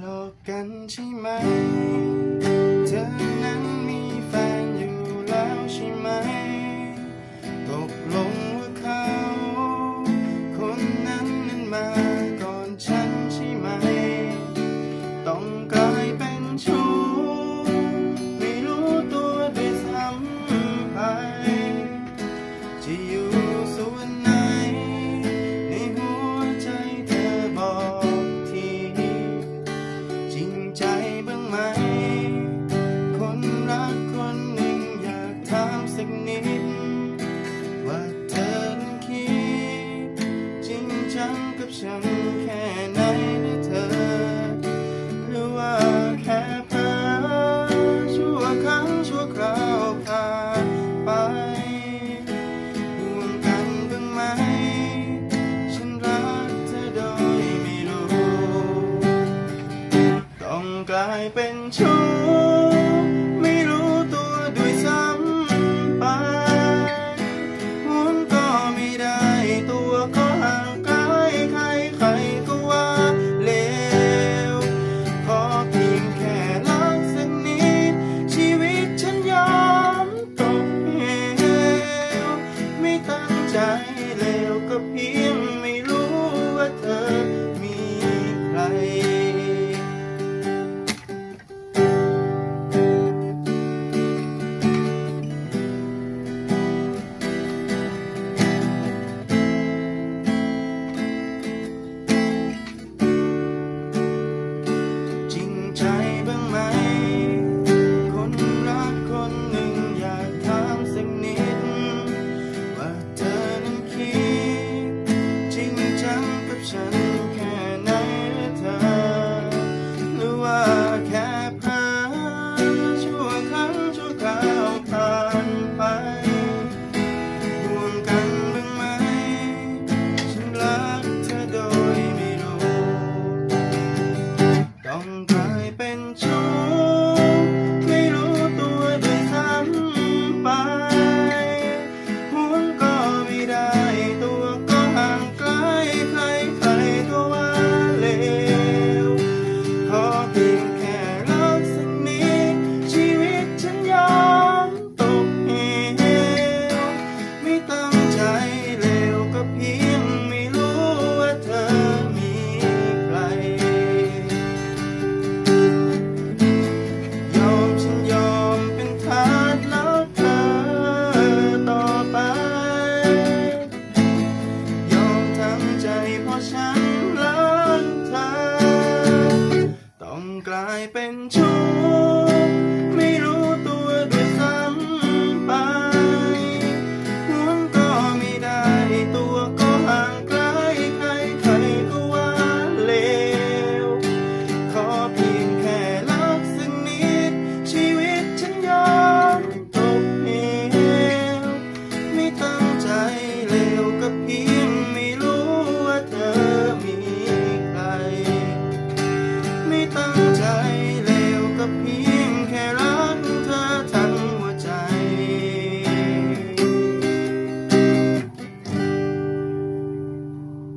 หลอกกันใช่ไหมเธอ ช้ำกับฉันแค่ไหนนะเธอ หรือว่าแค่เพ้อชั่วคราวผ่าไปห่วงกันบ้างไหม ฉันรักเธอโดยไม่รู้ ต้องกลายเป็นชู้